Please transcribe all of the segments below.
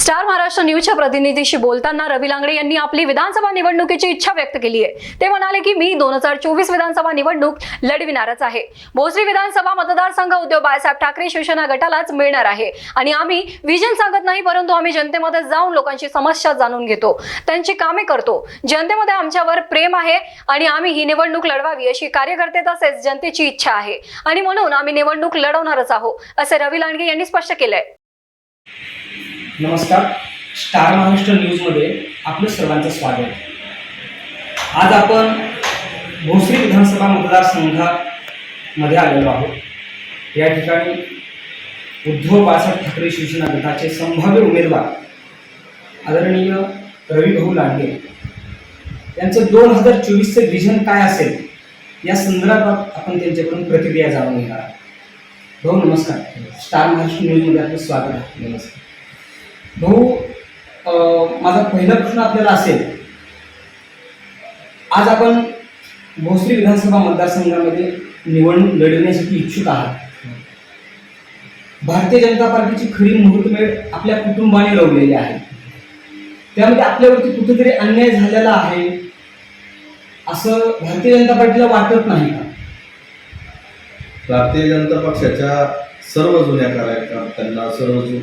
Star Maharashtra न्यूजच्या प्रतिनिधीशी बोलताना रवी लांगडे यांनी आपली विधानसभा निवडणुकीची इच्छा व्यक्त केली आहे. ते म्हणाले की मी दोन हजार चोवीस विधानसभा निवडणूक लढविणारच आहे. भोसरी विधानसभा मतदारसंघ उद्धव बाळासाहेब ठाकरे शिवसेना गटालाच मिळणार आहे. आणि आम्ही विजन सांगत नाही परंतु आम्ही जनतेमध्ये जाऊन लोकांची समस्या जाणून घेतो. त्यांची कामे करतो. जनतेमध्ये आमच्यावर प्रेम आहे आणि आम्ही ही निवडणूक लढवावी अशी कार्यकर्ते तसेच जनतेची इच्छा आहे. आणि म्हणून आम्ही निवडणूक लढवणारच आहोत असे रवी लांडगे यांनी स्पष्ट केलंय. नमस्कार. स्टार महाराष्ट्र न्यूजमध्ये आपलं सर्वांचं स्वागत. आज आपण भोसरी विधानसभा मतदारसंघामध्ये आलेलो आहोत. या ठिकाणी उद्धव बाळासाहेब ठाकरे शिवसेना गटाचे संभाव्य उमेदवार आदरणीय रवी भाऊ लांडगे. यांचं दोन हजार चोवीसचं विजन काय असेल या संदर्भात आपण त्यांच्याकडून प्रतिक्रिया जाणून घेणार आहोत. भाऊ नमस्कार. स्टार महाराष्ट्र न्यूजमध्ये आपलं स्वागत आहे. नमस्कार. भाऊ माझा पहिला प्रश्न आपल्याला असेल. आज आपण भोसरी विधानसभा मतदारसंघामध्ये निवडणूक लढवण्यासाठी इच्छुक आहात. भारतीय जनता पार्टीची खरी मुहूर्तमेळ आपल्या कुटुंबाने लावलेली आहे. त्यामध्ये आपल्यावरती कुठेतरी अन्याय झालेला आहे असं भारतीय जनता पार्टीला वाटत नाही का? भारतीय जनता पक्षाच्या सर्व जुन्या कार्यकर्त्यांना सर्व जु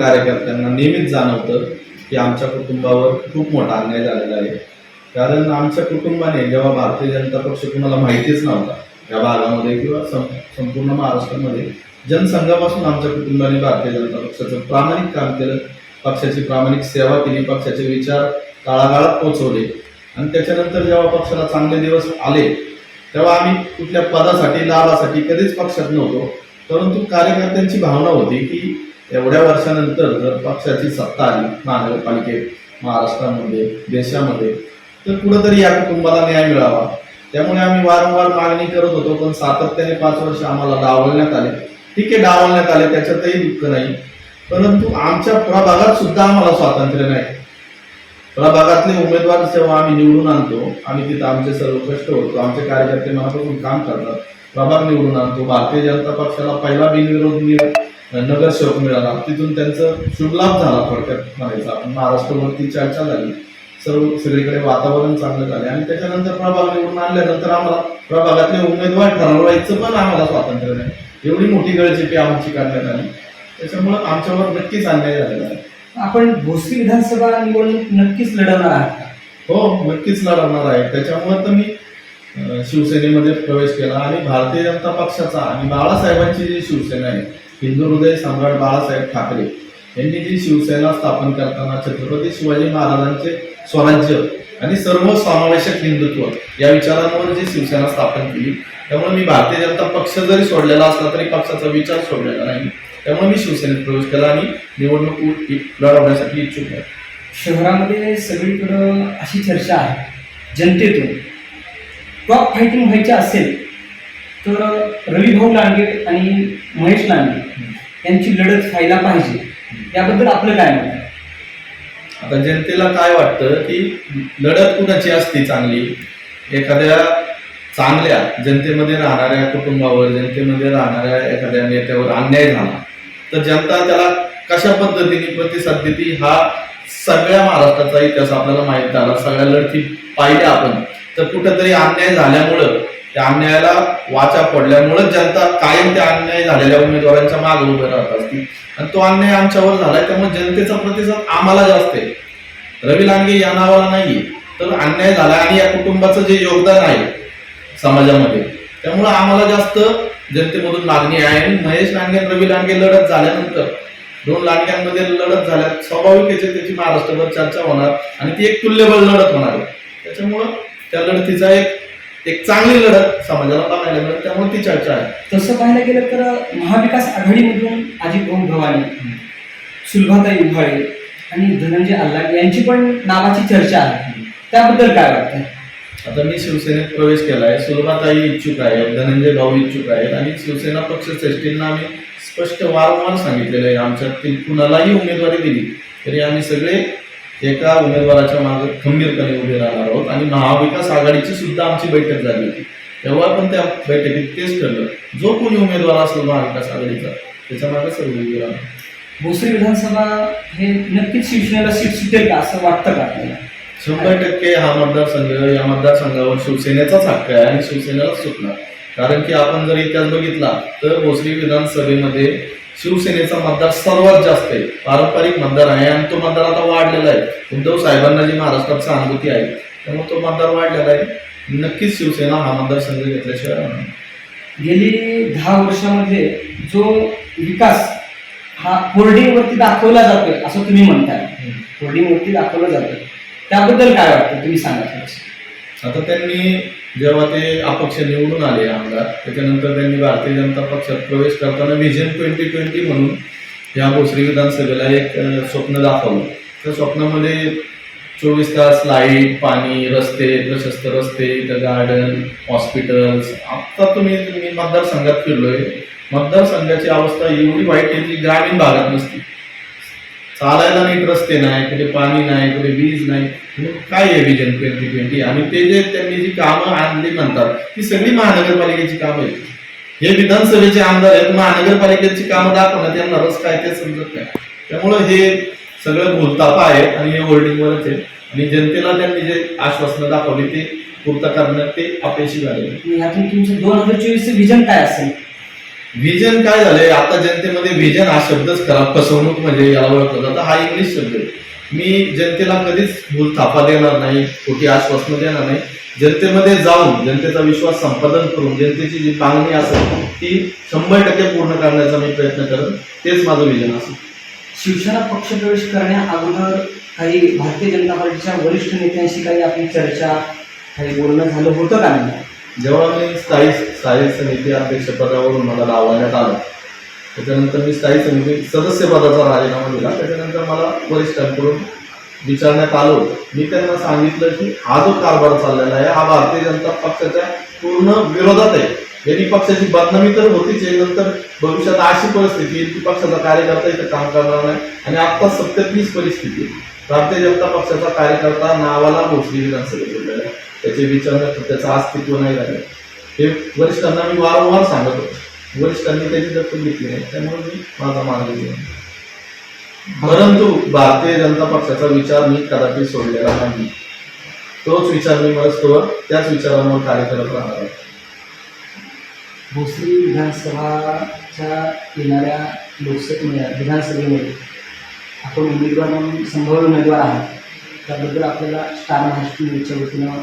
कार्यकर्त्यांना नेहमीच जाणवतं की आमच्या कुटुंबावर खूप मोठा अन्याय झालेला आहे. कारण आमच्या कुटुंबाने जेव्हा भारतीय जनता पक्ष कुणाला माहितीच नव्हता या भागामध्ये किंवा सं संपूर्ण महाराष्ट्रामध्ये जनसंघापासून आमच्या कुटुंबाने भारतीय जनता पक्षाचं प्रामाणिक काम केलं. पक्षाची प्रामाणिक सेवा केली पक्षाचे विचार काळाकाळात पोहोचवले आणि त्याच्यानंतर जेव्हा पक्षाला चांगले दिवस आले तेव्हा आम्ही कुठल्या पदासाठी लाभासाठी कधीच पक्षात नव्हतो. परंतु कार्यकर्त्यांची भावना होती की एवढ्या वर्षानंतर जर पक्षाची सत्ता आली महानगरपालिकेत महाराष्ट्रामध्ये देशामध्ये तर कुठंतरी या कुटुंबाला न्याय मिळावा. त्यामुळे आम्ही वारंवार मागणी करत होतो पण सातत्याने पाच वर्ष आम्हाला डावलण्यात आले. ठीक आहे डावलण्यात आले त्याच्यातही दुःख नाही. परंतु आमच्या प्रभागात सुद्धा आम्हाला स्वातंत्र्य नाही. प्रभागातले उमेदवार जेव्हा आम्ही निवडून आणतो आम्ही तिथं आमचे सर्व कष्ट होतो. आमचे कार्यकर्ते मनापासून काम करतात. प्रभाग निवडून आणतो. भारतीय जनता पक्षाला पहिला बिनविरोध नगरसेवक मिळाला. तिथून त्यांचं शुभलाभ झाला थोडक्यात म्हणायचा आपण. महाराष्ट्रवरती चर्चा झाली. सर्व सगळीकडे वातावरण चांगलं झाले. आणि त्याच्यानंतर प्रभाग निवडून आणल्यानंतर आम्हाला प्रभागातले उमेदवार ठरवायचं पण आम्हाला स्वातंत्र्य नाही. एवढी मोठी गळचेपी आमची करण्यात आली. त्याच्यामुळं आमच्यावर नक्कीच अन्याय झालेला आहे. आपण भोसरी विधानसभा निवडणूक नक्कीच लढवणार आहात हो नक्कीच लढवणार आहे. त्याच्यामुळे तर मी शिवसेनेमध्ये प्रवेश केला आणि भारतीय जनता पक्षाचा आणि बाळासाहेबांची जी शिवसेना आहे हिंदू हृदय सम्राट बाळासाहेब ठाकरे यांनी जी शिवसेना स्थापन करताना छत्रपती शिवाजी महाराजांचे स्वराज्य आणि सर्व समावेशक हिंदुत्व या विचारांवर जी शिवसेना स्थापन केली त्यामुळे मी भारतीय जनता पक्ष जरी सोडलेला असला तरी पक्षाचा विचार सोडलेला नाही. त्यामुळे मी शिवसेनेत प्रवेश केला आणि निवडणूक लढवण्यासाठी इच्छुक आहे. शहरामध्ये सगळीकडं अशी चर्चा आहे जनतेतून. टॉप फायटिंग व्हायची असेल तर रविभाऊ लांडगे आणि महेश लांडगे यांची लढत व्हायला पाहिजे. याबद्दल आपलं काय मत आता जनतेला काय वाटतं की लढत कुणाची असती चांगली? एखाद्या चांगल्या जनतेमध्ये राहणाऱ्या कुटुंबावर जनतेमध्ये राहणाऱ्या एखाद्या नेत्यावर अन्याय झाला तर जनता त्याला कशा पद्धतीने प्रतिसाद देते हा सगळ्या महाराष्ट्राचा इतिहास आपल्याला माहीत झाला सगळ्या लढती पाहिल्या आपण. तर कुठेतरी अन्याय झाल्यामुळं त्या अन्यायाला वाचा पडल्यामुळं जनता कायम त्या अन्याय झालेल्या उमेदवारांच्या मागे उभे राहत असते. आणि तो अन्याय आमच्यावर झालाय त्यामुळे जनतेचा प्रतिसाद आम्हाला जास्त आहे. रवी लांडगे या नावाला नाहीये तर अन्याय झाला आणि या कुटुंबाचं जे योगदान आहे समाजामध्ये त्यामुळं आम्हाला जास्त जनतेमधून मागणी आहे. आणि महेश लांडगे आणि रवी लांडगे लढत झाल्यानंतर दोन लांडग्यांमध्ये लढत झाल्यात. स्वाभाविक आहे त्याची महाराष्ट्रभर चर्चा होणार आणि ती एक तुल्यबळ लढत होणार आहे. त्याच्यामुळं त्या लढतीचा एक एक चांगली लढत समाजाला बघायला मिळत त्यामुळे ती चर्चा आहे. तसं पाहायला गेलं तर महाविकास आघाडीमधून अजित भाऊ भवानी सुलभाताई उभाळे आणि धनंजय अल्लाग यांची पण नावाची चर्चा आहे. त्याबद्दल काय वाटतं आता मी शिवसेनेत प्रवेश केलाय सुलभाताई इच्छुक आहेत धनंजय भाऊ इच्छुक आहेत आणि शिवसेना पक्ष सृष्टींना आम्ही स्पष्ट वारंवार सांगितलेलं आहे. आमच्यातील कुणालाही उमेदवारी दिली तरी आम्ही सगळे एका उमेदवाराच्या मागे खंबीरपणे उभे राहणार आहोत आणि महाविकास आघाडीची सुद्धा आमची बैठक झाली होती. तेव्हा पण त्या बैठकीत तेच ठरलं. जो कोणी उमेदवार असेल महाविकास आघाडीचा त्याच्यामागे सर्व उभे राहणार. भोसरी विधानसभा हे नक्कीच शिवसेनेला सीट सुटेल का असं वाटतं का आपल्याला? शंभर टक्के हा मतदारसंघ या मतदारसंघावर शिवसेनेचाच हक्क आहे आणि शिवसेनेलाच सुटणार. कारण की आपण जर इतिहास बघितला तर भोसरी विधानसभेमध्ये शिवसेनेचा मतदार सर्वात जास्त आहे. पारंपरिक मतदार आहे आणि तो मतदार आता वाढलेला आहे. उद्धव साहेबांना जी महाराष्ट्रात सहानुभूती आहे त्यामुळे तो मतदार वाढलेला आहे. नक्कीच शिवसेना हा मतदारसंघ घेतल्याशिवाय. गेली दहा वर्षामध्ये जो विकास हा होर्डिंगवरती दाखवला जातोय असं तुम्ही म्हणताय. होर्डिंगवरती दाखवला जातोय. त्याबद्दल काय वाटतं? तुम्ही सांगा आता त्यांनी जेव्हा ते अपक्ष निवडून आले आमदार त्याच्यानंतर त्यांनी भारतीय जनता पक्षात प्रवेश करताना व्हिजन ट्वेंटी ट्वेंटी म्हणून या भोसरी विधानसभेला एक स्वप्न दाखवलं. त्या स्वप्नामध्ये चोवीस तास लाइट पाणी रस्ते प्रशस्त रस्ते इथं गार्डन हॉस्पिटल्स आत्ता तुम्ही मी मतदारसंघात फिरलोय. मतदारसंघाची अवस्था एवढी वाईट आहे की ग्रामीण भागात नसती. चालायला नीट रस्ते नाही कुठे पाणी नाही कुठे वीज नाही काय आहे विजन ट्वेंटी ट्वेंटी आणि ते जे त्यांनी जी कामं आणली म्हणतात ती सगळी महानगरपालिकेची कामं आहेत. हे विधानसभेचे आमदार आहेत महानगरपालिकेची कामं दाखवणं त्यांना रस काय ते समजत नाही. त्यामुळं हे सगळं भूलतापा आहे आणि हे होल्डिंगवरच आहे. आणि जनतेला त्यांनी जे आश्वासनं दाखवली ते पूर्त करण्यात ते अपयशी झाले यातून तुमचं दोन हजार चोवीसचं विजन काय असेल? व्हिजन काय झालंय? आता जनतेमध्ये विजन हा शब्दच खराब फसवणूक म्हणजे याला ओळखलं जातं हा इंग्लिश शब्द आहे. मी जनतेला कधीच भूल थापा देणार नाही खोटी आश्वासनं देणार नाही. जनतेमध्ये जाऊन जनतेचा विश्वास संपादन करून जनतेची जी मागणी असेल ती शंभर टक्के पूर्ण करण्याचा मी प्रयत्न करत तेच माझं विजन असेल. शिवसेना पक्षप्रवेश करण्या अगोदर काही भारतीय जनता पार्टीच्या वरिष्ठ नेत्यांशी काही आपली चर्चा काही बोलणं झालं होतं का नाही? जेव्हा मी स्थायी स्थायी समिती अध्यक्षपदावरून मला लावण्यात आलं त्याच्यानंतर मी स्थायी समिती सदस्यपदाचा राजीनामा दिला. त्याच्यानंतर मला वरिष्ठांकडून विचारण्यात आलो. मी त्यांना सांगितलं की हा जो कारभार चाललेला आहे हा भारतीय जनता पक्षाच्या पूर्ण विरोधात आहे. यांनी पक्षाची बदनामी तर होतीच आहे नंतर भविष्यात अशी परिस्थिती येईल की पक्षाचा कार्यकर्ता इथं काम करणार नाही आणि आता तीच परिस्थिती. आहे भारतीय जनता पक्षाचा कार्यकर्ता नावाला पोहोचली विधानसभेत त्याचे विचार त्याचं अस्तित्व नाही राहिलं. हे वरिष्ठांना मी वारंवार सांगत होतो. वरिष्ठांनी त्याची दखल घेतली नाही त्यामुळे मी माझा मार्ग दिला परंतु भारतीय जनता पक्षाचा विचार मी कदापि सोडलेला नाही. तोच विचार मी मस्तवर त्याच विचारांवर कार्य करत राहणार आहे. भोसरी विधानसभाच्या येणाऱ्या लोकसभेमध्ये विधानसभेमध्ये आपण उमेदवार म्हणून संभाव्य उमेदवार आहात. त्याबद्दल आपल्याला स्टार महाराष्ट्र न्यूजच्या वतीनं